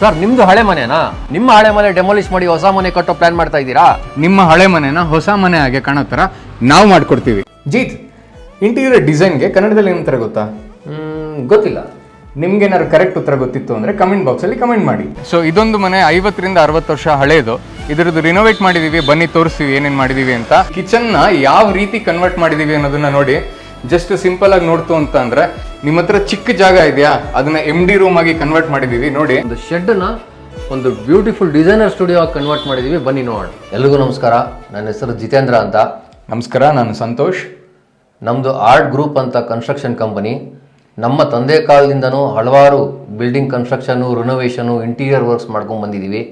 Sir ನಿಮ್ದು ಹಳೆ ಮನೆನಾ? ನಿಮ್ಮ ಹಳೆ ಮನೆ ಡೆಮಾಲಿಷ್ ಮಾಡಿ ಹೊಸ ಮನೆ ಕಟ್ಟೋ ಪ್ಲಾನ್ ಮಾಡ್ತಾ ಇದ್ದೀರಾ? ನಿಮ್ಮ ಹಳೆ ಮನೆನ ಹೊಸ ಮನೆ ಹಾಗೆ ಕಾಣೋ ಥರ ನಾವು ಮಾಡ್ಕೊಡ್ತೀವಿ. ಜೀತ್ ಇಂಟೀರಿಯರ್ ಡಿಸೈನ್ಗೆ ಕನ್ನಡದಲ್ಲಿ ಏನಂತಾರೆ ಗೊತ್ತಾ? ಗೊತ್ತಿಲ್ಲ. ನಿಮ್ಗೆ ಏನಾದ್ರು ಕರೆಕ್ಟ್ ಉತ್ತರ ಗೊತ್ತಿತ್ತು ಅಂದ್ರೆ ಕಮೆಂಟ್ ಬಾಕ್ಸ್ ಅಲ್ಲಿ ಕಮೆಂಟ್ ಮಾಡಿ. ಸೊ ಇದೊಂದು ಮನೆ ಐವತ್ತರಿಂದ ಅರವತ್ತು ವರ್ಷ ಹಳೇದು. ಇದರದ್ದು ರಿನೋವೇಟ್ ಮಾಡಿದೀವಿ ಬನ್ನಿ ತೋರಿಸ್ತೀವಿ ಏನೇನ್ ಮಾಡಿದೀವಿ ಅಂತ. ಕಿಚನ್ನ ಯಾವ ರೀತಿ ಕನ್ವರ್ಟ್ ಮಾಡಿದೀವಿ ಅನ್ನೋದನ್ನ ನೋಡಿ ಜಸ್ಟ್ ಸಿಂಪಲ್ ಆಗಿ ನೋಡ್ತು ಅಂತ ಅಂದ್ರೆ ನಿಮ್ಮ ಹತ್ರ ಚಿಕ್ಕ ಜಾಗ ಇದೆಯಾ? ಅದನ್ನ ಎಂ ಡಿ ರೂಮ್ ಆಗಿ ಕನ್ವರ್ಟ್ ಮಾಡಿದೀವಿ ನೋಡಿ. ಒಂದು ಶೆಡ್ನ ಒಂದು ಬ್ಯೂಟಿಫುಲ್ ಡಿಸೈನರ್ ಸ್ಟುಡಿಯೋ ಆಗಿ ಕನ್ವರ್ಟ್ ಮಾಡಿದೀವಿ. ಬನ್ನಿ ನೋಡೋಣ. ಎಲ್ರಿಗೂ ನಮಸ್ಕಾರ. ನನ್ನ ಹೆಸರು ಜಿತೇಂದ್ರ ಅಂತ. ನಮಸ್ಕಾರ ನಾನು ಸಂತೋಷ್. ನಮ್ಮದು ಆರ್ಟ್ ಗ್ರೂಪ್ ಅಂತ ಕನ್ಸ್ಟ್ರಕ್ಷನ್ ಕಂಪನಿ ನಮ್ಮ ತಂದೆ ಕಾಲದಿಂದನೂ ಹಲವಾರು building construction renovation interior works ಮಾಡ್ಕೊಂಡು ಬಂದಿದ್ದೀವಿ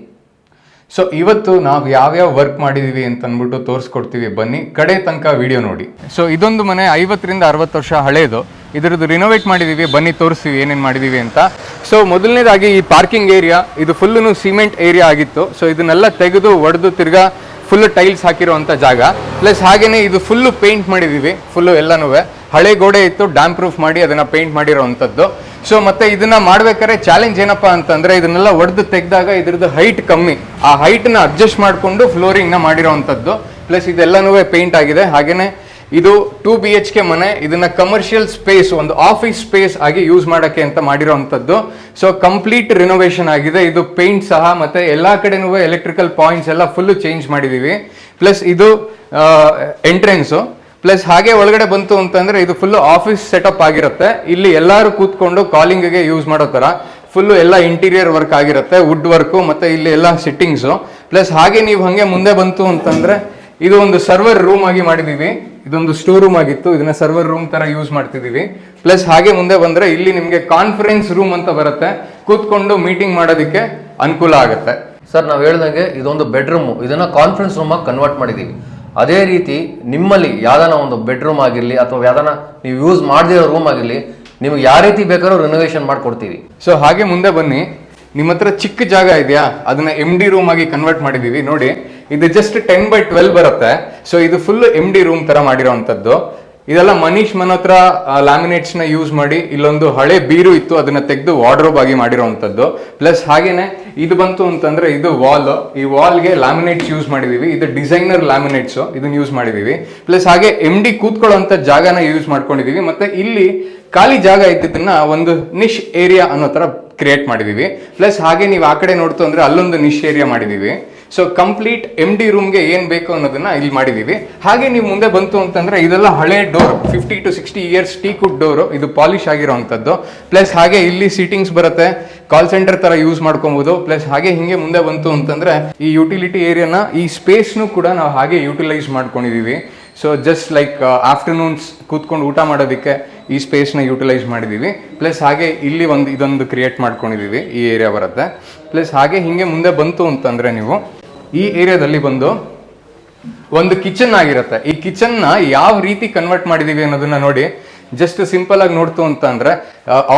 ಸೊ ಇವತ್ತು ನಾವು ಯಾವ್ಯಾವ ವರ್ಕ್ ಮಾಡಿದೀವಿ ಅಂತ ಅಂದ್ಬಿಟ್ಟು ತೋರಿಸ್ಕೊಡ್ತೀವಿ. ಬನ್ನಿ ಕಡೆ ತನಕ ವಿಡಿಯೋ ನೋಡಿ. ಸೊ ಇದೊಂದು ಮನೆ ಐವತ್ತರಿಂದ ಅರವತ್ತು ವರ್ಷ ಹಳೇದು. ಇದರದ್ದು ರಿನೋವೇಟ್ ಮಾಡಿದ್ದೀವಿ ಬನ್ನಿ ತೋರಿಸ್ತೀವಿ ಏನೇನು ಮಾಡಿದ್ದೀವಿ ಅಂತ. ಸೊ ಮೊದಲನೇದಾಗಿ ಈ ಪಾರ್ಕಿಂಗ್ ಏರಿಯಾ ಇದು ಫುಲ್ಲು ಸಿಮೆಂಟ್ ಏರಿಯಾ ಆಗಿತ್ತು. ಸೊ ಇದನ್ನೆಲ್ಲ ತೆಗೆದು ಒಡೆದು ತಿರ್ಗಾ ಫುಲ್ ಟೈಲ್ಸ್ ಹಾಕಿರುವಂಥ ಜಾಗ. ಪ್ಲಸ್ ಹಾಗೆಯೇ ಇದು ಫುಲ್ಲು ಪೇಂಟ್ ಮಾಡಿದ್ದೀವಿ ಫುಲ್ಲು ಎಲ್ಲನೂ ಹಳೆ ಗೋಡೆ ಇತ್ತು ಡ್ಯಾಮ್ ಪ್ರೂಫ್ ಮಾಡಿ ಅದನ್ನು ಪೇಂಟ್ ಮಾಡಿರೋವಂಥದ್ದು ಸೊ ಮತ್ತೆ ಇದನ್ನ ಮಾಡಬೇಕಾದ್ರೆ ಚಾಲೆಂಜ್ ಏನಪ್ಪಾ ಅಂತಂದ್ರೆ ಇದನ್ನೆಲ್ಲ ಒಡೆದು ತೆಗೆದಾಗ ಇದ್ರದ್ದು ಹೈಟ್ ಕಮ್ಮಿ. ಆ ಹೈಟ್ನ ಅಡ್ಜಸ್ಟ್ ಮಾಡಿಕೊಂಡು ಫ್ಲೋರಿಂಗ್ನ ಮಾಡಿರೋವಂಥದ್ದು ಪ್ಲಸ್ ಇದೆಲ್ಲನೂ ಪೇಂಟ್ ಆಗಿದೆ. ಹಾಗೇನೆ ಇದು ಟೂ ಬಿ ಎಚ್ ಕೆ ಮನೆ, ಇದನ್ನ ಕಮರ್ಷಿಯಲ್ ಸ್ಪೇಸ್ ಒಂದು ಆಫೀಸ್ ಸ್ಪೇಸ್ ಆಗಿ ಯೂಸ್ ಮಾಡಕ್ಕೆ ಅಂತ ಮಾಡಿರೋವಂಥದ್ದು ಸೊ ಕಂಪ್ಲೀಟ್ ರಿನೋವೇಷನ್ ಆಗಿದೆ. ಇದು ಪೇಂಟ್ ಸಹ, ಮತ್ತೆ ಎಲ್ಲಾ ಕಡೆನೂ ಎಲೆಕ್ಟ್ರಿಕಲ್ ಪಾಯಿಂಟ್ಸ್ ಎಲ್ಲ ಫುಲ್ ಚೇಂಜ್ ಮಾಡಿದೀವಿ. ಪ್ಲಸ್ ಇದು ಎಂಟ್ರೆನ್ಸು ಪ್ಲಸ್ ಹಾಗೆ ಒಳಗಡೆ ಬಂತು ಅಂತಂದ್ರೆ ಇದು ಫುಲ್ ಆಫೀಸ್ ಸೆಟಪ್ ಆಗಿರುತ್ತೆ. ಇಲ್ಲಿ ಎಲ್ಲರೂ ಕೂತ್ಕೊಂಡು ಕಾಲಿಂಗ್ಗೆ ಯೂಸ್ ಮಾಡೋ ತರ. ಫುಲ್ ಎಲ್ಲ ಇಂಟೀರಿಯರ್ ವರ್ಕ್ ಆಗಿರುತ್ತೆ ವುಡ್ ವರ್ಕು ಮತ್ತೆ ಇಲ್ಲಿ ಎಲ್ಲ ಸಿಟ್ಟಿಂಗ್ಸು ಪ್ಲಸ್ ಹಾಗೆ ನೀವು ಹಂಗೆ ಮುಂದೆ ಬಂತು ಅಂತಂದ್ರೆ, ಇದು ಒಂದು ಸರ್ವರ್ ರೂಮ್ ಆಗಿ ಮಾಡಿದೀವಿ. ಇದೊಂದು ಸ್ಟೋರ್ ರೂಮ್ ಆಗಿತ್ತು. ಇದನ್ನ ಸರ್ವರ್ ರೂಮ್ ತರ ಯೂಸ್ ಮಾಡ್ತಿದೀವಿ ಪ್ಲಸ್ ಹಾಗೆ ಮುಂದೆ ಬಂದ್ರೆ ಇಲ್ಲಿ ನಿಮಗೆ ಕಾನ್ಫರೆನ್ಸ್ ರೂಮ್ ಅಂತ ಬರುತ್ತೆ. ಕೂತ್ಕೊಂಡು ಮೀಟಿಂಗ್ ಮಾಡೋದಕ್ಕೆ ಅನುಕೂಲ ಆಗುತ್ತೆ. ಸರ್ ನಾವು ಹೇಳ್ದಂಗೆ ಇದೊಂದು ಬೆಡ್ರೂಮು ಇದನ್ನ ಕಾನ್ಫರೆನ್ಸ್ ರೂಮ್ ಆಗಿ ಕನ್ವರ್ಟ್ ಮಾಡಿದೀವಿ. ಅದೇ ರೀತಿ ನಿಮ್ಮಲ್ಲಿ ಯಾವ್ದಾನ ಒಂದು ಬೆಡ್ರೂಮ್ ಆಗಿರಲಿ ಅಥವಾ ಯಾವ್ದಾನ ನೀವು ಯೂಸ್ ಮಾಡದಿರೋ ರೂಮ್ ಆಗಿರಲಿ ನಿಮ್ಗೆ ಯಾವ ರೀತಿ ಬೇಕಾದ್ರೂ ರಿನೋವೇಷನ್ ಮಾಡಿಕೊಡ್ತೀವಿ. ಸೊ ಹಾಗೆ ಮುಂದೆ ಬನ್ನಿ. ನಿಮ್ಮ ಹತ್ರ ಚಿಕ್ಕ ಜಾಗ ಇದೆಯಾ? ಅದನ್ನ ಎಂ ಡಿ ರೂಮ್ ಆಗಿ ಕನ್ವರ್ಟ್ ಮಾಡಿದೀವಿ. ನೋಡಿ, ಇದು ಜಸ್ಟ್ ಟೆನ್ ಬೈ ಟ್ವೆಲ್ ಬರುತ್ತೆ. ಸೊ ಇದು ಫುಲ್ ಎಂ ಡಿ ರೂಮ್ ತರ ಮಾಡಿರೋವಂಥದ್ದು ಇದೆಲ್ಲ ಮನೀಶ್ ಮನೋತ್ರ ಲ್ಯಾಮಿನೇಟ್ಸ್ನ ಯೂಸ್ ಮಾಡಿ ಇಲ್ಲೊಂದು ಹಳೆ ಬೀರು ಇತ್ತು, ಅದನ್ನ ತೆಗೆದು ವಾರ್ಡ್ರೋಬ್ ಆಗಿ ಮಾಡಿರೋವಂಥದ್ದು. ಪ್ಲಸ್ ಹಾಗೇನೆ ಇದು ಬಂತು ಅಂತಂದ್ರೆ ಇದು ವಾಲ್ ಈ ವಾಲ್ಗೆ ಲ್ಯಾಮಿನೇಟ್ಸ್ ಯೂಸ್ ಮಾಡಿದೀವಿ. ಇದು ಡಿಸೈನರ್ ಲ್ಯಾಮಿನೇಟ್ಸ್ ಇದನ್ನ ಯೂಸ್ ಮಾಡಿದೀವಿ. ಪ್ಲಸ್ ಹಾಗೆ ಎಂ ಡಿ ಕೂತ್ಕೊಳ್ಳೋಂಥ ಜಾಗನ ಯೂಸ್ ಮಾಡ್ಕೊಂಡಿದೀವಿ. ಮತ್ತೆ ಇಲ್ಲಿ ಖಾಲಿ ಜಾಗ ಇದ್ದಿದ್ದನ್ನ ಒಂದು ನಿಶ್ ಏರಿಯಾ ಅನ್ನೋ ತರ ಕ್ರಿಯೇಟ್ ಮಾಡಿದೀವಿ. ಪ್ಲಸ್ ಹಾಗೆ ನೀವು ಆ ಕಡೆ ನೋಡ್ತು ಅಂದ್ರೆ ಅಲ್ಲೊಂದು ನಿಶ್ ಏರಿಯಾ ಮಾಡಿದೀವಿ. ಸೊ ಕಂಪ್ಲೀಟ್ ಎಂ ಡಿ ರೂಮ್ಗೆ ಏನ್ ಬೇಕು ಅನ್ನೋದನ್ನ ಇಲ್ಲಿ ಮಾಡಿದೀವಿ. ಹಾಗೆ ನೀವು ಮುಂದೆ ಬಂತು ಅಂತಂದ್ರೆ ಇದೆಲ್ಲ ಹಳೆ door fifty to sixty years teak wood door ಇದು ಪಾಲಿಶ್ ಆಗಿರೋವಂಥದ್ದು ಪ್ಲಸ್ ಹಾಗೆ ಇಲ್ಲಿ ಸೀಟಿಂಗ್ಸ್ ಬರುತ್ತೆ ಕಾಲ್ ಸೆಂಟರ್ ತರ ಯೂಸ್ ಮಾಡ್ಕೊಬಹುದು ಪ್ಲಸ್ ಹಾಗೆ ಹಿಂಗೆ ಮುಂದೆ ಬಂತು ಅಂತಂದ್ರೆ ಈ ಯುಟಿಲಿಟಿ ಏರಿಯಾನ ಈ ಸ್ಪೇಸ್ನು ಕೂಡ ನಾವು ಹಾಗೆ ಯುಟಿಲೈಸ್ ಮಾಡ್ಕೊಂಡಿದೀವಿ. ಸೊ ಜಸ್ಟ್ ಲೈಕ್ ಆಫ್ಟರ್ನೂನ್ಸ್ ಕೂತ್ಕೊಂಡು ಊಟ ಮಾಡೋದಕ್ಕೆ ಈ ಸ್ಪೇಸ್ನ ಯೂಟಿಲೈಸ್ ಮಾಡಿದ್ದೀವಿ ಪ್ಲಸ್ ಹಾಗೆ ಇಲ್ಲಿ ಒಂದು, ಇದೊಂದು ಕ್ರಿಯೇಟ್ ಮಾಡ್ಕೊಂಡಿದ್ದೀವಿ ಈ ಏರಿಯಾ ಬರುತ್ತೆ. ಪ್ಲಸ್ ಹಾಗೆ ಹಿಂಗೆ ಮುಂದೆ ಬಂತು ಅಂತಂದ್ರೆ ನೀವು ಈ ಏರಿಯಾದಲ್ಲಿ ಬಂದು ಒಂದು ಕಿಚನ್ ಆಗಿರುತ್ತೆ. ಈ ಕಿಚನ್ನ ಯಾವ ರೀತಿ ಕನ್ವರ್ಟ್ ಮಾಡಿದೀವಿ ಅನ್ನೋದನ್ನ ನೋಡಿ ಜಸ್ಟ್ ಸಿಂಪಲ್ ಆಗಿ ನೋಡ್ತು ಅಂತ ಅಂದ್ರೆ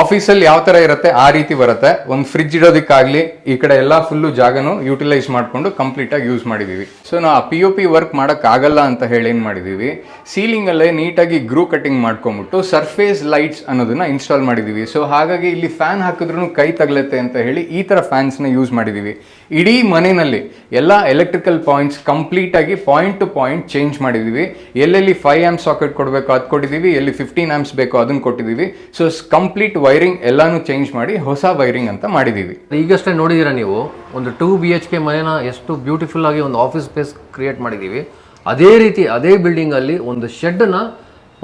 ಆಫೀಸಲ್ಲಿ ಯಾವ ತರ ಇರುತ್ತೆ ಆ ರೀತಿ ಬರುತ್ತೆ. ಒಂದು ಫ್ರಿಡ್ಜ್ ಇಡೋದಕ್ಕಾಗ್ಲಿ, ಈ ಕಡೆ ಎಲ್ಲ ಫುಲ್ಲು ಜಾಗನು ಯೂಟಿಲೈಸ್ ಮಾಡ್ಕೊಂಡು ಕಂಪ್ಲೀಟ್ ಆಗಿ ಯೂಸ್ ಮಾಡಿದೀವಿ. ಸೊ ನಾವು ಪಿ ಒ ಪಿ ವರ್ಕ್ ಮಾಡಕ್ ಆಗಲ್ಲ ಅಂತ ಹೇಳಿ ಏನ್ ಮಾಡಿದೀವಿ? ಸೀಲಿಂಗ್ ಅಲ್ಲೇ ನೀಟಾಗಿ ಗ್ರೂ ಕಟಿಂಗ್ ಮಾಡ್ಕೊಂಡ್ಬಿಟ್ಟು ಸರ್ಫೇಸ್ ಲೈಟ್ಸ್ ಅನ್ನೋದನ್ನ ಇನ್ಸ್ಟಾಲ್ ಮಾಡಿದೀವಿ. ಸೊ ಹಾಗಾಗಿ ಇಲ್ಲಿ ಫ್ಯಾನ್ ಹಾಕಿದ್ರು ಕೈ ತಗಲತ್ತೆ ಅಂತ ಹೇಳಿ ಈ ತರ ಫ್ಯಾನ್ಸ್ನ ಯೂಸ್ ಮಾಡಿದೀವಿ. ಇಡೀ ಮನೆಯಲ್ಲಿ ಎಲ್ಲ ಎಲೆಕ್ಟ್ರಿಕಲ್ ಪಾಯಿಂಟ್ಸ್ ಕಂಪ್ಲೀಟ್ ಆಗಿ ಪಾಯಿಂಟ್ ಟು ಪಾಯಿಂಟ್ ಚೇಂಜ್ ಮಾಡಿದೀವಿ. ಎಲ್ಲೆಲ್ಲಿ ಫೈವ್ ಆಮ್ ಸಾಕೆಟ್ ಕೊಡಬೇಕು ಅದು ಕೊಟ್ಟಿದ್ದೀವಿ ಎಲ್ಲಿ ಫಿಫ್ಟೀನ್ ಆ್ಯಮ್ಸ್ ಬೇಕೋ ಅದನ್ನ ಕೊಟ್ಟಿದ್ದೀವಿ. ಸೊ ಕಂಪ್ಲೀಟ್ ವೈರಿಂಗ್ ಎಲ್ಲಾನು ಚೇಂಜ್ ಮಾಡಿ ಹೊಸ ವೈರಿಂಗ್ ಅಂತ ಮಾಡಿದ್ದೀವಿ. ಈಗಷ್ಟೇ ನೋಡಿದ್ದೀರಾ ನೀವು? ಒಂದು ಟೂ ಬಿ ಎಚ್ ಕೆ ಮನೆನ ಎಷ್ಟು ಬ್ಯೂಟಿಫುಲ್ ಆಗಿ ಒಂದು ಆಫೀಸ್ ಸ್ಪೇಸ್ ಕ್ರಿಯೇಟ್ ಮಾಡಿದ್ದೀವಿ. ಅದೇ ರೀತಿ ಅದೇ ಬಿಲ್ಡಿಂಗ್ ಅಲ್ಲಿ ಒಂದು ಶೆಡ್ನ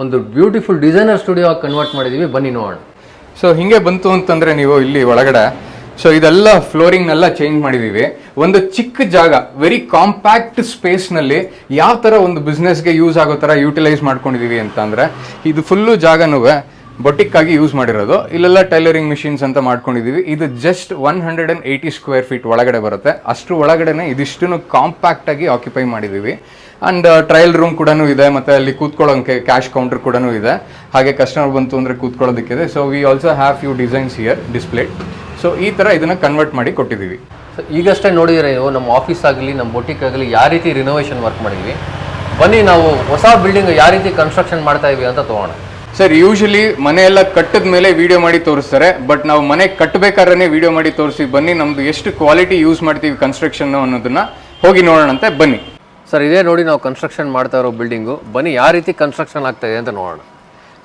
ಒಂದು ಬ್ಯೂಟಿಫುಲ್ ಡಿಸೈನರ್ ಸ್ಟುಡಿಯೋ ಕನ್ವರ್ಟ್ ಮಾಡಿದ್ದೀವಿ. ಬನ್ನಿ ನೋಡೋಣ. ಸೊ ಹಿಂಗೆ ಬಂತು ಅಂತಂದ್ರೆ ನೀವು ಇಲ್ಲಿ ಒಳಗಡೆ ಸೊ ಇದೆಲ್ಲ ಫ್ಲೋರಿಂಗ್ ನೆಲ್ಲ ಚೇಂಜ್ ಮಾಡಿದೀವಿ. ಒಂದು ಚಿಕ್ಕ ಜಾಗ ವೆರಿ ಕಾಂಪ್ಯಾಕ್ಟ್ ಸ್ಪೇಸ್ನಲ್ಲಿ ಯಾವ ಥರ ಒಂದು ಬಿಸ್ನೆಸ್ಗೆ ಯೂಸ್ ಆಗೋ ತರ ಯೂಟಿಲೈಸ್ ಮಾಡ್ಕೊಂಡಿದೀವಿ ಅಂತ ಅಂದ್ರೆ ಇದು ಫುಲ್ಲು ಜಾಗನೂ ಬೊಟಿಕ್ ಆಗಿ ಯೂಸ್ ಮಾಡಿರೋದು. ಇಲ್ಲೆಲ್ಲ ಟೈಲರಿಂಗ್ ಮಿಷಿನ್ಸ್ ಅಂತ ಮಾಡ್ಕೊಂಡಿದೀವಿ. ಇದು just one hundred and eighty square feet ಒಳಗಡೆ ಬರುತ್ತೆ. ಅಷ್ಟು ಒಳಗಡೆನೆ ಇದಿಷ್ಟು ಕಾಂಪ್ಯಾಕ್ಟ್ ಆಗಿ ಆಕ್ಯುಪೈ ಮಾಡಿದೀವಿ. ಅಂಡ್ ಟ್ರಯಲ್ ರೂಮ್ ಕೂಡ ಇದೆ, ಮತ್ತೆ ಅಲ್ಲಿ ಕೂತ್ಕೊಳ್ಳೋಕೆ ಕ್ಯಾಶ್ ಕೌಂಟರ್ ಕೂಡ ಇದೆ. ಹಾಗೆ ಕಸ್ಟಮರ್ ಬಂತು ಅಂದ್ರೆ ಕೂತ್ಕೊಳ್ಳೋದಕ್ಕಿದೆ. So we also have few designs here display so ಈ ತರ ಇದನ್ನ ಕನ್ವರ್ಟ್ ಮಾಡಿ ಕೊಟ್ಟಿದ್ದೀವಿ. ಸೊ ಈಗಷ್ಟೇ ನೋಡಿದ್ರೆ ನೀವು ನಮ್ಮ ಆಫೀಸ್ ಆಗಲಿ ನಮ್ಮ ಬೊಟಿಕ್ ಆಗಲಿ ಯಾವ ರೀತಿ ರಿನೋವೇಷನ್ ವರ್ಕ್ ಮಾಡಿದ್ವಿ? ಬನ್ನಿ ನಾವು ಹೊಸ ಬಿಲ್ಡಿಂಗ್ ಯಾವ ರೀತಿ ಕನ್ಸ್ಟ್ರಕ್ಷನ್ ಮಾಡ್ತಾ ಇದ್ವಿ ಅಂತ ತಗೋಣ. ಸರ್ ಯೂಶಲಿ ಮನೆ ಎಲ್ಲ ಕಟ್ಟದ ಮೇಲೆ ವಿಡಿಯೋ ಮಾಡಿ ತೋರಿಸ್ತಾರೆ ಬಟ್ ನಾವು ಮನೆ ಕಟ್ಟಬೇಕಾದ್ರೆ ವಿಡಿಯೋ ಮಾಡಿ ತೋರಿಸಿ ಬನ್ನಿ ನಮ್ದು ಎಷ್ಟು ಕ್ವಾಲಿಟಿ ಯೂಸ್ ಮಾಡ್ತೀವಿ ಕನ್ಸ್ಟ್ರಕ್ಷನ್ ಅನ್ನೋದನ್ನ ಹೋಗಿ ನೋಡೋಣಂತೆ ಬನ್ನಿ. ಸರ್ ಇದೇ ನೋಡಿ ನಾವು ಕನ್ಸ್ಟ್ರಕ್ಷನ್ ಮಾಡ್ತಾ ಇರೋ ಬಿಲ್ಡಿಂಗು ಬನ್ನಿ ಯಾವ ರೀತಿ ಕನ್ಸ್ಟ್ರಕ್ಷನ್ ಆಗ್ತಾ ಇದೆ ಅಂತ ನೋಡೋಣ.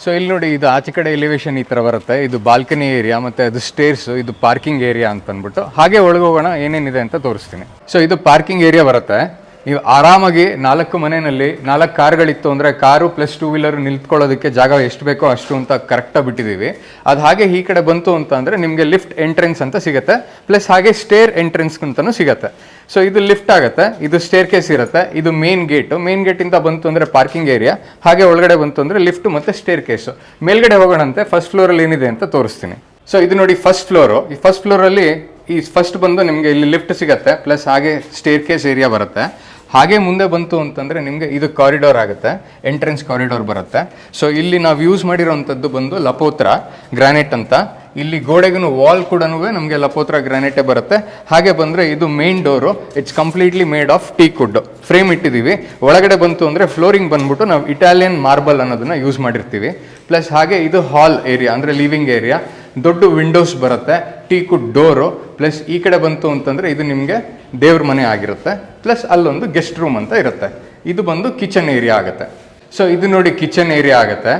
ಸೊ ಇಲ್ಲಿ ನೋಡಿ, ಇದು ಆಚೆ ಕಡೆ ಎಲಿವೇಶನ್ ಈ ಥರ ಬರುತ್ತೆ. ಇದು ಬಾಲ್ಕನಿ ಏರಿಯಾ ಮತ್ತೆ ಅದು ಸ್ಟೇರ್ಸ್ ಇದು ಪಾರ್ಕಿಂಗ್ ಏರಿಯಾ ಅಂತ ಅಂದ್ಬಿಟ್ಟು ಹಾಗೆ ಒಳಗೋಗೋಣ ಏನೇನಿದೆ ಅಂತ ತೋರಿಸ್ತೀನಿ. ಸೊ ಇದು ಪಾರ್ಕಿಂಗ್ ಏರಿಯಾ ಬರುತ್ತೆ. ನೀವು ಆರಾಮಾಗಿ ನಾಲ್ಕು ಮನೆಯಲ್ಲಿ ನಾಲ್ಕು ಕಾರ್ಗಳಿತ್ತು ಅಂದರೆ ಕಾರು ಪ್ಲಸ್ ಟೂ ವೀಲರ್ ನಿಂತ್ಕೊಳ್ಳೋದಕ್ಕೆ ಜಾಗ ಎಷ್ಟು ಬೇಕೋ ಅಷ್ಟು ಅಂತ ಕರೆಕ್ಟಾಗಿ ಬಿಟ್ಟಿದ್ದೀವಿ. ಅದು ಹಾಗೆ ಈ ಕಡೆ ಬಂತು ಅಂತ ಅಂದರೆ ನಿಮಗೆ ಲಿಫ್ಟ್ ಎಂಟ್ರೆನ್ಸ್ ಅಂತ ಸಿಗುತ್ತೆ ಪ್ಲಸ್ ಹಾಗೆ ಸ್ಟೇರ್ ಎಂಟ್ರೆನ್ಸ್ ಅಂತಲೂ ಸಿಗುತ್ತೆ. ಸೊ ಇದು ಲಿಫ್ಟ್ ಆಗುತ್ತೆ, ಇದು ಸ್ಟೇರ್ ಕೇಸ್ ಇರುತ್ತೆ, ಇದು ಮೇನ್ ಗೇಟು ಮೇನ್ ಗೇಟಿಂದ ಬಂತು ಅಂದರೆ ಪಾರ್ಕಿಂಗ್ ಏರಿಯಾ ಹಾಗೆ ಒಳಗಡೆ ಬಂತು ಅಂದರೆ ಲಿಫ್ಟ್ ಮತ್ತು ಸ್ಟೇರ್ ಕೇಸು ಮೇಲ್ಗಡೆ ಹೋಗೋಣಂತೆ ಫಸ್ಟ್ ಫ್ಲೋರಲ್ಲಿ ಏನಿದೆ ಅಂತ ತೋರಿಸ್ತೀನಿ. ಸೊ ಇದು ನೋಡಿ ಫಸ್ಟ್ ಫ್ಲೋರು ಈ ಫಸ್ಟ್ ಫ್ಲೋರಲ್ಲಿ ಈ ಫಸ್ಟ್ ಬಂದು ನಿಮಗೆ ಇಲ್ಲಿ ಲಿಫ್ಟ್ ಸಿಗುತ್ತೆ ಪ್ಲಸ್ ಹಾಗೆ ಸ್ಟೇರ್ ಕೇಸ್ ಏರಿಯಾ ಬರುತ್ತೆ. ಹಾಗೆ ಮುಂದೆ ಬಂತು ಅಂತಂದ್ರೆ ನಿಮಗೆ ಇದು ಕಾರಿಡೋರ್ ಆಗುತ್ತೆ ಎಂಟ್ರೆನ್ಸ್ ಕಾರಿಡೋರ್ ಬರುತ್ತೆ. ಸೊ ಇಲ್ಲಿ ನಾವು ಯೂಸ್ ಮಾಡಿರೋಂಥದ್ದು ಬಂದು ಲಪೋತ್ರ ಗ್ರಾನೈಟ್ ಅಂತ. ಇಲ್ಲಿ ಗೋಡೆಗೂ ವಾಲ್ ಕೂಡ ನಮಗೆ ಲಪೋತ್ರ ಗ್ರಾನೈಟೇ ಬರುತ್ತೆ. ಹಾಗೆ ಬಂದರೆ ಇದು main door it's completely made of teak wood frame ಇಟ್ಟಿದ್ದೀವಿ ಒಳಗಡೆ ಬಂತು ಅಂದರೆ ಫ್ಲೋರಿಂಗ್ ಬಂದ್ಬಿಟ್ಟು ನಾವು ಇಟಾಲಿಯನ್ ಮಾರ್ಬಲ್ ಅನ್ನೋದನ್ನ ಯೂಸ್ ಮಾಡಿರ್ತೀವಿ. ಪ್ಲಸ್ ಹಾಗೆ ಇದು ಹಾಲ್ ಏರಿಯಾ ಅಂದರೆ ಲಿವಿಂಗ್ ಏರಿಯಾ ದೊಡ್ಡ ವಿಂಡೋಸ್ ಬರುತ್ತೆ, ಟೀಕು ಡೋರು ಪ್ಲಸ್ ಈ ಕಡೆ ಬಂತು ಅಂತಂದರೆ ಇದು ನಿಮಗೆ ದೇವ್ರ ಮನೆ ಆಗಿರುತ್ತೆ ಪ್ಲಸ್ ಅಲ್ಲೊಂದು ಗೆಸ್ಟ್ ರೂಮ್ ಅಂತ ಇರುತ್ತೆ. ಇದು ಬಂದು ಕಿಚನ್ ಏರಿಯಾ ಆಗುತ್ತೆ. ಸೊ ಇದು ನೋಡಿ ಕಿಚನ್ ಏರಿಯಾ ಆಗುತ್ತೆ.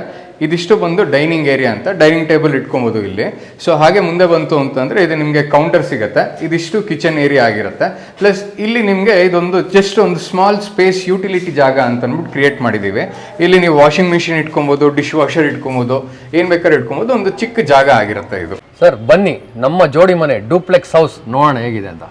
ಇದಿಷ್ಟು ಬಂದು ಡೈನಿಂಗ್ ಏರಿಯಾ ಅಂತ ಡೈನಿಂಗ್ ಟೇಬಲ್ ಇಟ್ಕೊಬೋದು ಇಲ್ಲಿ. ಸೊ ಹಾಗೆ ಮುಂದೆ ಬಂತು ಅಂತಂದರೆ ಇದು ನಿಮಗೆ ಕೌಂಟರ್ ಸಿಗುತ್ತೆ. ಇದಿಷ್ಟು ಕಿಚನ್ ಏರಿಯಾ ಆಗಿರುತ್ತೆ. ಪ್ಲಸ್ ಇಲ್ಲಿ ನಿಮಗೆ ಇದೊಂದು ಜಸ್ಟ್ ಒಂದು ಸ್ಮಾಲ್ ಸ್ಪೇಸ್ ಯೂಟಿಲಿಟಿ ಜಾಗ ಅಂತ ಅಂದ್ಬಿಟ್ಟು ಕ್ರಿಯೇಟ್ ಮಾಡಿದ್ದೀವಿ ಇಲ್ಲಿ ನೀವು ವಾಷಿಂಗ್ ಮಿಷಿನ್ ಇಟ್ಕೊಬೋದು ಡಿಶ್ ವಾಷರ್ ಇಟ್ಕೊಬೋದು ಏನು ಬೇಕಾದ್ರೆ ಇಟ್ಕೊಬೋದು ಒಂದು ಚಿಕ್ಕ ಜಾಗ ಆಗಿರುತ್ತೆ ಇದು. ಸರ್ ಬನ್ನಿ ನಮ್ಮ ಜೋಡಿ ಮನೆ ಡೂಪ್ಲೆಕ್ಸ್ ಹೌಸ್ ನೋಡೋಣ ಹೇಗಿದೆ ಅಂತ.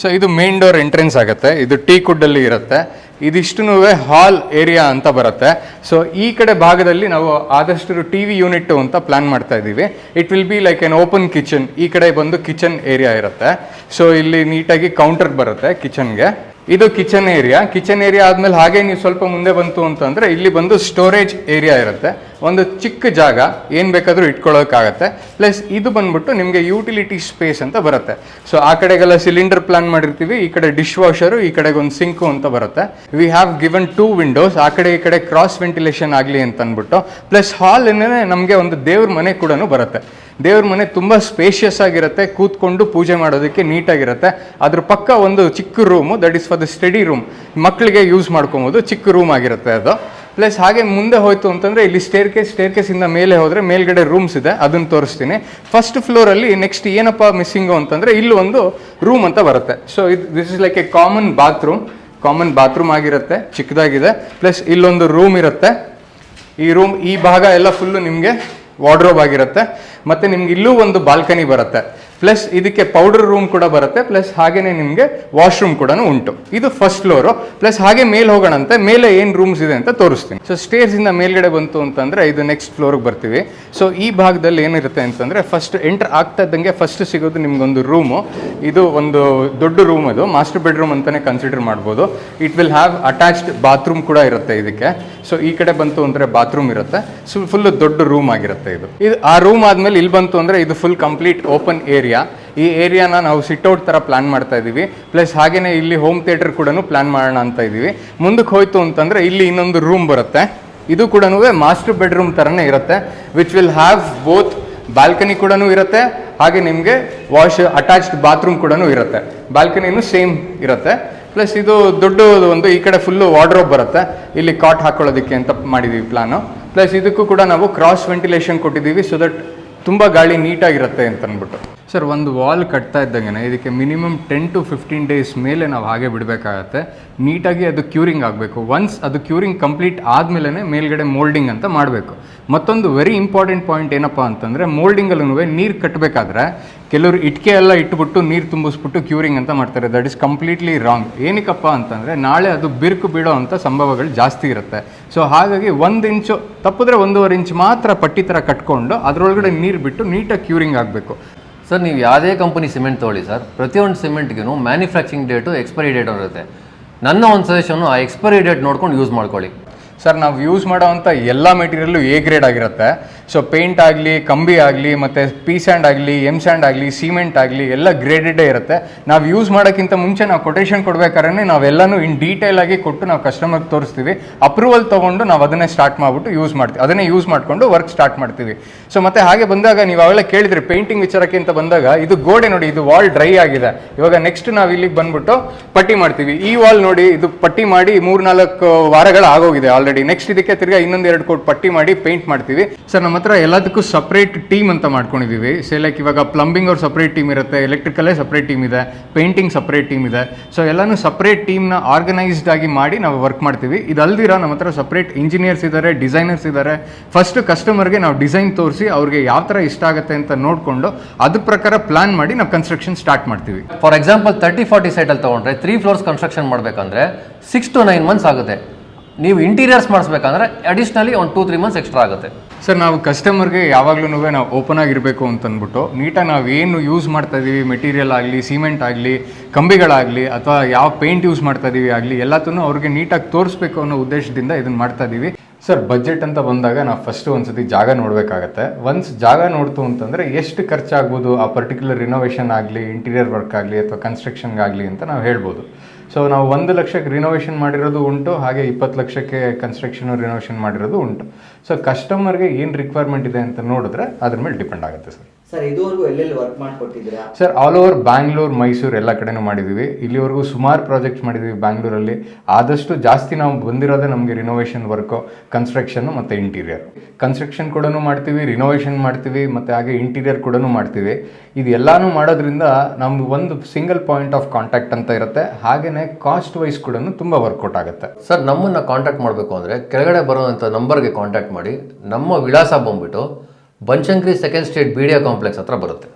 ಸೊ ಇದು ಮೇನ್ ಡೋರ್ ಎಂಟ್ರೆನ್ಸ್ ಆಗುತ್ತೆ. ಇದು ಟೀ ಕುಡ್ಡಲ್ಲಿ ಇರುತ್ತೆ. ಇದಿಷ್ಟು ಹಾಲ್ ಏರಿಯಾ ಅಂತ ಬರುತ್ತೆ. ಸೊ ಈ ಕಡೆ ಭಾಗದಲ್ಲಿ ನಾವು ಆದಷ್ಟು ಟಿ ವಿ ಯೂನಿಟ್ ಅಂತ ಪ್ಲಾನ್ ಮಾಡ್ತಾ ಇದ್ದೀವಿ. It will be like an open kitchen ಈ ಕಡೆ ಬಂದು ಕಿಚನ್ ಏರಿಯಾ ಇರುತ್ತೆ. ಸೊ ಇಲ್ಲಿ ನೀಟಾಗಿ ಕೌಂಟರ್ ಬರುತ್ತೆ ಕಿಚನ್ಗೆ ಇದು ಕಿಚನ್ ಏರಿಯಾ. ಕಿಚನ್ ಏರಿಯಾ ಆದ್ಮೇಲೆ ಹಾಗೆ ನೀವು ಸ್ವಲ್ಪ ಮುಂದೆ ಬಂತು ಅಂತಂದ್ರೆ ಇಲ್ಲಿ ಬಂದು ಸ್ಟೋರೇಜ್ ಏರಿಯಾ ಇರುತ್ತೆ. ಒಂದು ಚಿಕ್ಕ ಜಾಗ, ಏನು ಬೇಕಾದರೂ ಇಟ್ಕೊಳ್ಳೋಕ್ಕಾಗತ್ತೆ. ಪ್ಲಸ್ ಇದು ಬಂದ್ಬಿಟ್ಟು ನಿಮಗೆ ಯೂಟಿಲಿಟಿ ಸ್ಪೇಸ್ ಅಂತ ಬರುತ್ತೆ. ಸೊ ಆ ಕಡೆಗೆಲ್ಲ ಸಿಲಿಂಡರ್ ಪ್ಲಾನ್ ಮಾಡಿರ್ತೀವಿ, ಈ ಕಡೆ ಡಿಶ್ ವಾಷರು, ಈ ಕಡೆಗೆ ಒಂದು ಸಿಂಕು ಅಂತ ಬರುತ್ತೆ. We have given two windows ಆ ಕಡೆ ಈ ಕಡೆ ಕ್ರಾಸ್ ವೆಂಟಿಲೇಷನ್ ಆಗಲಿ ಅಂತ ಅಂದ್ಬಿಟ್ಟು ಪ್ಲಸ್ ಹಾಲ್ ನಮಗೆ ಒಂದು ದೇವ್ರ ಮನೆ ಕೂಡ ಬರುತ್ತೆ. ದೇವ್ರ ಮನೆ ತುಂಬ ಸ್ಪೇಷಿಯಸ್ ಆಗಿರುತ್ತೆ. ಕೂತ್ಕೊಂಡು ಪೂಜೆ ಮಾಡೋದಕ್ಕೆ ನೀಟಾಗಿರುತ್ತೆ. ಅದ್ರ ಪಕ್ಕ ಒಂದು ಚಿಕ್ಕ room that is for the study room ಮಕ್ಕಳಿಗೆ ಯೂಸ್ ಮಾಡ್ಕೊಬೋದು. ಚಿಕ್ಕ ರೂಮ್ ಆಗಿರುತ್ತೆ ಅದು. ಪ್ಲಸ್ ಹಾಗೆ ಮುಂದೆ ಹೋಯ್ತು ಅಂತಂದ್ರೆ ಇಲ್ಲಿ ಸ್ಟೇರ್ ಕೇಸ್ ಸ್ಟೇರ್ ಕೇಸಿಂದ ಮೇಲೆ ಹೋದರೆ ಮೇಲ್ಗಡೆ ರೂಮ್ಸ್ ಇದೆ. ಅದನ್ನ ತೋರಿಸ್ತೀನಿ. ಫಸ್ಟ್ ಫ್ಲೋರಲ್ಲಿ ನೆಕ್ಸ್ಟ್ ಏನಪ್ಪ ಮಿಸ್ಸಿಂಗು ಅಂತಂದ್ರೆ ಇಲ್ಲಿ ಒಂದು ರೂಮ್ ಅಂತ ಬರುತ್ತೆ. ಸೊ ಇದು this is like a common bathroom common bathroom ಆಗಿರುತ್ತೆ. ಚಿಕ್ಕದಾಗಿದೆ. ಪ್ಲಸ್ ಇಲ್ಲೊಂದು ರೂಮ್ ಇರುತ್ತೆ. ಈ ರೂಮ್ ಈ ಭಾಗ ಎಲ್ಲ ಫುಲ್ಲು ನಿಮಗೆ ವಾರ್ಡ್ರೋಬ್ ಆಗಿರುತ್ತೆ. ಮತ್ತೆ ನಿಮ್ಗೆ ಇಲ್ಲೂ ಒಂದು ಬಾಲ್ಕನಿ ಬರುತ್ತೆ. ಪ್ಲಸ್ ಇದಕ್ಕೆ ಪೌಡರ್ ರೂಮ್ ಕೂಡ ಬರುತ್ತೆ. ಪ್ಲಸ್ ಹಾಗೇನೆ ನಿಮಗೆ ವಾಶ್ರೂಮ್ ಕೂಡ ಉಂಟು. ಇದು ಫಸ್ಟ್ ಫ್ಲೋರು ಪ್ಲಸ್ ಹಾಗೆ ಮೇಲೆ ಹೋಗೋಣಂತೆ. ಮೇಲೆ ಏನು ರೂಮ್ಸ್ ಇದೆ ಅಂತ ತೋರಿಸ್ತೀನಿ. ಸೊ ಸ್ಟೇರ್ಸ್ ಇಂದ ಮೇಲ್ಗಡೆ ಬಂತು ಅಂತಂದ್ರೆ ಇದು ನೆಕ್ಸ್ಟ್ ಫ್ಲೋರ್ಗೆ ಬರ್ತೀವಿ. ಸೊ ಈ ಭಾಗದಲ್ಲಿ ಏನಿರುತ್ತೆ ಅಂತಂದ್ರೆ ಫಸ್ಟ್ ಎಂಟರ್ ಆಗ್ತಾ ಇದ್ದಂಗೆ ಫಸ್ಟ್ ಸಿಗೋದು ನಿಮ್ಗೊಂದು ರೂಮು ಇದು ಒಂದು ದೊಡ್ಡ ರೂಮ್ ಅದು. ಮಾಸ್ಟರ್ ಬೆಡ್ರೂಮ್ ಅಂತಾನೆ ಕನ್ಸಿಡರ್ ಮಾಡ್ಬೋದು. It will have attached bathroom ಕೂಡ ಇರುತ್ತೆ ಇದಕ್ಕೆ. ಸೊ ಈ ಕಡೆ ಬಂತು ಅಂದ್ರೆ ಬಾತ್ರೂಮ್ ಇರುತ್ತೆ. ಸೊ ಫುಲ್ ದೊಡ್ಡ ರೂಮ್ ಆಗಿರುತ್ತೆ ಇದು. ಇದು, ಆ ರೂಮ್ ಆದ್ಮೇಲೆ ಇಲ್ಲಿ ಬಂತು ಅಂದ್ರೆ ಇದು ಫುಲ್ ಕಂಪ್ಲೀಟ್ ಓಪನ್ ಏರಿಯಾ ಈ ಏರಿಯಾನ ನಾವು ಸಿಟ್ಔಟ್ ತರ ಪ್ಲಾನ್ ಮಾಡ್ತಾ ಇದೀವಿ ಪ್ಲಸ್ ಹಾಗೇನೆ ಇಲ್ಲಿ ಹೋಮ್ ಥಿಯೇಟರ್ ಕೂಡ ಪ್ಲಾನ್ ಮಾಡೋಣ ಅಂತ ಇದೀವಿ ಮುಂದಕ್ಕೆ ಹೋಯ್ತು ಅಂತಂದ್ರೆ ಇಲ್ಲಿ ಇನ್ನೊಂದು ರೂಮ್ ಬರುತ್ತೆ. ಇದು ಕೂಡ ಮಾಸ್ಟರ್ ಬೆಡ್ರೂಮ್ ತರನೇ ಇರುತ್ತೆ which will have both balcony ಕೂಡ ಇರುತ್ತೆ. ಹಾಗೆ ನಿಮಗೆ ವಾಶ್ ಅಟ್ಯಾಚ್ಡ್ ಬಾತ್ರೂಮ್ ಕೂಡ ಇರುತ್ತೆ. ಬಾಲ್ಕನಿನೂ ಸೇಮ್ ಇರುತ್ತೆ. ಪ್ಲಸ್ ಇದು ದೊಡ್ಡ ಒಂದು ಈ ಕಡೆ ಫುಲ್ಲು ವಾರ್ಡ್ರೋಬ್ ಬರುತ್ತೆ. ಇಲ್ಲಿ ಕಾಟ್ ಹಾಕೊಳ್ಳೋದಕ್ಕೆ ಅಂತ ಮಾಡಿದ್ದೀವಿ ಪ್ಲಾನು ಪ್ಲಸ್ ಇದಕ್ಕೂ ಕೂಡ ನಾವು ಕ್ರಾಸ್ ವೆಂಟಿಲೇಷನ್ ಕೊಟ್ಟಿದ್ದೀವಿ ಸೊ ದಟ್ ತುಂಬ ಗಾಳಿ ನೀಟಾಗಿರುತ್ತೆ ಅಂತ ಅಂದ್ಬಿಟ್ಟು. ಸರ್ ಒಂದು ವಾಲ್ ಕಟ್ತಾ ಇದ್ದಂಗೆ ಇದಕ್ಕೆ minimum ten to fifteen days ಮೇಲೆ ನಾವು ಹಾಗೆ ಬಿಡಬೇಕಾಗತ್ತೆ. ನೀಟಾಗಿ ಅದು ಕ್ಯೂರಿಂಗ್ ಆಗಬೇಕು. ಒನ್ಸ್ ಅದು ಕ್ಯೂರಿಂಗ್ ಕಂಪ್ಲೀಟ್ ಆದಮೇಲೆ ಮೇಲ್ಗಡೆ ಮೋಲ್ಡಿಂಗ್ ಅಂತ ಮಾಡಬೇಕು. ಮತ್ತೊಂದು ವೆರಿ ಇಂಪಾರ್ಟೆಂಟ್ ಪಾಯಿಂಟ್ ಏನಪ್ಪ ಅಂತಂದರೆ ಮೋಲ್ಡಿಂಗಲ್ಲೂ ನೀರು ಕಟ್ಟಬೇಕಾದ್ರೆ ಕೆಲವರು ಇಟ್ಕೆ ಎಲ್ಲ ಇಟ್ಬಿಟ್ಟು ನೀರು ತುಂಬಿಸ್ಬಿಟ್ಟು ಕ್ಯೂರಿಂಗ್ ಅಂತ ಮಾಡ್ತಾರೆ. ದಟ್ ಇಸ್ ಕಂಪ್ಲೀಟ್ಲಿ ರಾಂಗ್ ಏನಕ್ಕಪ್ಪ ಅಂತಂದರೆ ನಾಳೆ ಅದು ಬಿರುಕು ಬೀಳೋ ಅಂಥ ಸಂಭವಗಳು ಜಾಸ್ತಿ ಇರುತ್ತೆ. ಸೊ ಹಾಗಾಗಿ ಒಂದು ಇಂಚು, ತಪ್ಪಿದ್ರೆ ಒಂದೂವರೆ ಇಂಚ್ ಮಾತ್ರ ಪಟ್ಟಿ ಥರ ಕಟ್ಕೊಂಡು ಅದರೊಳಗಡೆ ನೀರು ಬಿಟ್ಟು ನೀಟಾಗಿ ಕ್ಯೂರಿಂಗ್ ಆಗಬೇಕು. ಸರ್, ನೀವು ಯಾವುದೇ ಕಂಪನಿ ಸಿಮೆಂಟ್ ತೊಗೊಳ್ಳಿ ಸರ್. ಪ್ರತಿಯೊಂದು ಸಿಮೆಂಟ್ಗೂ ಮ್ಯಾನುಫ್ಯಾಕ್ಚರಿಂಗ್ ಡೇಟು ಎಕ್ಸ್ಪೈರಿ ಡೇಟ್ ಇರುತ್ತೆ ನನ್ನ ಒಂದು ಸಜೆಷನು ಆ ಎಕ್ಸ್ಪೈರಿ ಡೇಟ್ ನೋಡ್ಕೊಂಡು ಯೂಸ್ ಮಾಡ್ಕೊಳ್ಳಿ. ಸರ್, ನಾವು ಯೂಸ್ ಮಾಡೋವಂಥ ಎಲ್ಲ ಮೆಟೀರಿಯಲ್ಲು ಎ ಗ್ರೇಡ್ ಆಗಿರುತ್ತೆ. ಸೊ ಪೇಂಟ್ ಆಗಲಿ, ಕಂಬಿ ಆಗಲಿ, ಮತ್ತು ಪಿ ಸ್ಯಾಂಡ್ ಆಗಲಿ ಎಂ ಸ್ಯಾಂಡ್ ಆಗಲಿ ಸಿಮೆಂಟ್ ಆಗಲಿ, ಎಲ್ಲ ಗ್ರೇಡೆಡೇ ಇರುತ್ತೆ. ನಾವು ಯೂಸ್ ಮಾಡೋಕ್ಕಿಂತ ಮುಂಚೆ ನಾವು ಕೊಟೇಷನ್ ಕೊಡಬೇಕಾದ್ರೆ ನಾವೆಲ್ಲನೂ ಇನ್ ಡೀಟೇಲ್ ಆಗಿ ಕೊಟ್ಟು ನಾವು ಕಸ್ಟಮರ್ಗೆ ತೋರಿಸ್ತೀವಿ. ಅಪ್ರೂವಲ್ ತೊಗೊಂಡು ನಾವು ಅದನ್ನೇ ಸ್ಟಾರ್ಟ್ ಮಾಡಿಬಿಟ್ಟು ಯೂಸ್ ಮಾಡ್ತೀವಿ. ಅದನ್ನೇ ಯೂಸ್ ಮಾಡಿಕೊಂಡು ವರ್ಕ್ ಸ್ಟಾರ್ಟ್ ಮಾಡ್ತೀವಿ. ಸೊ ಮತ್ತೆ ಹಾಗೆ ಬಂದಾಗ ನೀವು ಅವೆಲ್ಲ ಕೇಳಿದ್ರಿ ಪೇಂಟಿಂಗ್ ವಿಚಾರಕ್ಕೆ ಅಂತ ಬಂದಾಗ ಇದು ಗೋಡೆ ನೋಡಿ, ಇದು ವಾಲ್ ಡ್ರೈ ಆಗಿದೆ. ಇವಾಗ ನೆಕ್ಸ್ಟ್ ನಾವು ಇಲ್ಲಿಗೆ ಬಂದ್ಬಿಟ್ಟು ಪಟ್ಟಿ ಮಾಡ್ತೀವಿ. ಈ ವಾಲ್ ನೋಡಿ, ಇದು ಪಟ್ಟಿ ಮಾಡಿ ಮೂರು ನಾಲ್ಕು ವಾರಗಳು ಆಗೋಗಿದೆ ಆಲ್ರೆಡಿ ನೆಕ್ಸ್ಟ್ ಇದಕ್ಕೆ ತಿರ್ಗಾ ಇನ್ನೊಂದು ಎರಡು ಕೋಟ್ ಪಟ್ಟಿ ಮಾಡಿ ಪೇಂಟ್ ಮಾಡ್ತೀವಿ. ಸರ್ ನಮ್ಮ ಹತ್ರ ಎಲ್ಲದಕ್ಕೂ ಸಪ್ರೇಟ್ ಟೀಮ್ ಅಂತ ಮಾಡ್ಕೊಂಡಿದ್ದೀವಿ ಸೊ ಲೈಕ್ ಇವಾಗ ಪ್ಲಂಬಿಂಗ್ ಅವ್ರ ಸಪ್ರೇಟ್ ಟೀಮ್ ಇರುತ್ತೆ ಎಲೆಕ್ಟ್ರಿಕಲ್ಲೇ ಸಪ್ರೇಟ್ ಟೀಮ್ ಇದೆ ಪೇಂಟಿಂಗ್ ಸಪ್ರೇಟ್ ಟೀಮ್ ಇದೆ. ಸೊ ಎಲ್ಲಾನು ಸಪ್ರೇಟ್ ಟೀಮ್ನ ಆರ್ಗನೈಸ್ಡ್ ಆಗಿ ಮಾಡಿ ನಾವು ವರ್ಕ್ ಮಾಡ್ತೀವಿ. ಇದಲ್ದಿರ ನಮ್ಮ ಹತ್ರ ಸಪ್ರೇಟ್ ಇಂಜಿನಿಯರ್ಸ್ ಇದ್ದಾರೆ ಡಿಸೈನರ್ಸ್ ಇದ್ದಾರೆ ಫಸ್ಟ್ ಕಸ್ಟಮರ್ಗೆ ನಾವು ಡಿಸೈನ್ ತೋರಿಸಿ ಅವ್ರಿಗೆ ಯಾವ ಥರ ಇಷ್ಟ ಆಗುತ್ತೆ ಅಂತ ನೋಡಿಕೊಂಡು ಅದ್ರ ಪ್ರಕಾರ ಪ್ಲಾನ್ ಮಾಡಿ ನಾವು ಕನ್ಸ್ಟ್ರಕ್ಷನ್ ಸ್ಟಾರ್ಟ್ ಮಾಡ್ತೀವಿ. ಫಾರ್ ಎಕ್ಸಾಂಪಲ್ ತರ್ಟಿ ಫಾರ್ಟಿ ಸೈಟಲ್ಲಿ ತೊಗೊಂಡ್ರೆ ತ್ರೀ ಫ್ಲೋರ್ಸ್ ಕನ್ಸ್ಟ್ರಕ್ಷನ್ ಮಾಡಬೇಕಂದ್ರೆ ಸಿಕ್ಸ್ ಟು ನೈನ್ ಮಂತ್ಸ್ ಆಗುತ್ತೆ. ನೀವು ಇಂಟೀರಿಯರ್ಸ್ ಮಾಡಿಸ್ಬೇಕಂದ್ರೆ ಅಡಿಷ್ನಲಿ ಒಂದು ಟೂ ತ್ರೀ ಮಂತ್ಸ್ ಎಕ್ಸ್ಟ್ರಾ ಆಗುತ್ತೆ. ಸರ್, ನಾವು ಕಸ್ಟಮರ್ಗೆ ಯಾವಾಗಲೂ ನಾವು ಓಪನ್ ಆಗಿರಬೇಕು ಅಂತಂದ್ಬಿಟ್ಟು ನೀಟಾಗಿ ನಾವು ಏನು ಯೂಸ್ ಮಾಡ್ತಾ ಇದ್ದೀವಿ ಮೆಟೀರಿಯಲ್ ಆಗಲಿ ಸಿಮೆಂಟ್ ಆಗಲಿ, ಕಂಬಿಗಳಾಗಲಿ, ಅಥವಾ ಯಾವ ಪೇಂಟ್ ಯೂಸ್ ಮಾಡ್ತಾ ಇದ್ದೀವಿ ಆಗಲಿ ಎಲ್ಲತೂ ಅವ್ರಿಗೆ ನೀಟಾಗಿ ತೋರಿಸ್ಬೇಕು ಅನ್ನೋ ಉದ್ದೇಶದಿಂದ ಇದನ್ನು ಮಾಡ್ತಾ ಇದೀವಿ. ಸರ್ ಬಜೆಟ್ ಅಂತ ಬಂದಾಗ ನಾವು ಫಸ್ಟ್ ಒಂದ್ಸತಿ ಜಾಗ ನೋಡಬೇಕಾಗತ್ತೆ. ಒನ್ಸ್ ಜಾಗ ನೋಡ್ತು ಅಂತಂದರೆ ಎಷ್ಟು ಖರ್ಚಾಗ್ಬೋದು ಆ ಪರ್ಟಿಕ್ಯುಲರ್ ರಿನೋವೇಷನ್ ಆಗಲಿ ಇಂಟೀರಿಯರ್ ವರ್ಕ್ ಆಗಲಿ ಅಥವಾ ಕನ್ಸ್ಟ್ರಕ್ಷನ್ಗಾಗಲಿ ಅಂತ ನಾವು ಹೇಳ್ಬೋದು. ಸೊ ನಾವು ಒಂದು ಲಕ್ಷಕ್ಕೆ ರಿನೋವೇಷನ್ ಮಾಡಿರೋದು ಉಂಟು, ಹಾಗೆ ಇಪ್ಪತ್ತು ಲಕ್ಷಕ್ಕೆ ಕನ್ಸ್ಟ್ರಕ್ಷನ್ ರಿನೋವೇಷನ್ ಮಾಡಿರೋದು ಉಂಟು. ಸೊ ಕಸ್ಟಮರ್ಗೆ ಏನು ರಿಕ್ವೈರ್ಮೆಂಟ್ ಇದೆ ಅಂತ ನೋಡಿದ್ರೆ ಅದ್ರ ಮೇಲೆ ಡಿಪೆಂಡ್ ಆಗುತ್ತೆ ಸರ್. ಸರ್ ಇದುವರೆಗೂ ಎಲ್ಲೆಲ್ಲಿ work ಮಾಡಿಕೊಟ್ಟಿದ್ದೀರಾ? Sir all over Bangalore Mysuru ಎಲ್ಲ ಕಡೆನೂ ಮಾಡಿದ್ದೀವಿ. ಇಲ್ಲಿವರೆಗೂ ಸುಮಾರು ಪ್ರಾಜೆಕ್ಟ್ಸ್ ಮಾಡಿದ್ದೀವಿ ಬ್ಯಾಂಗ್ಳೂರಲ್ಲಿ ಆದಷ್ಟು ಜಾಸ್ತಿ ನಾವು ಬಂದಿರೋದೇ ನಮಗೆ ರಿನೋವೇಷನ್ ವರ್ಕು ಕನ್ಸ್ಟ್ರಕ್ಷನ್ನು ಮತ್ತು ಇಂಟೀರಿಯರ್ ಕನ್ಸ್ಟ್ರಕ್ಷನ್ ಕೂಡ ಮಾಡ್ತೀವಿ ರಿನೋವೇಷನ್ ಮಾಡ್ತೀವಿ ಮತ್ತು ಹಾಗೆ ಇಂಟೀರಿಯರ್ ಕೂಡ ಮಾಡ್ತೀವಿ. ಇದು ಎಲ್ಲಾನು ಮಾಡೋದ್ರಿಂದ ನಮ್ಗೆ ಒಂದು ಸಿಂಗಲ್ ಪಾಯಿಂಟ್ ಆಫ್ ಕಾಂಟ್ಯಾಕ್ಟ್ ಅಂತ ಇರುತ್ತೆ. ಹಾಗೆಯೇ ಕಾಸ್ಟ್ ವೈಸ್ ಕೂಡ ತುಂಬ ವರ್ಕೌಟ್ ಆಗುತ್ತೆ. ಸರ್ ನಮ್ಮನ್ನು ಕಾಂಟ್ಯಾಕ್ಟ್ ಮಾಡಬೇಕು ಅಂದರೆ ಕೆಳಗಡೆ ಬರುವಂಥ ನಂಬರ್ಗೆ ಕಾಂಟ್ಯಾಕ್ಟ್ ಮಾಡಿ. ನಮ್ಮ ವಿಳಾಸ ಬಂದ್ಬಿಟ್ಟು Banashankari second stage B complex ಹತ್ರ ಬರುತ್ತೆ.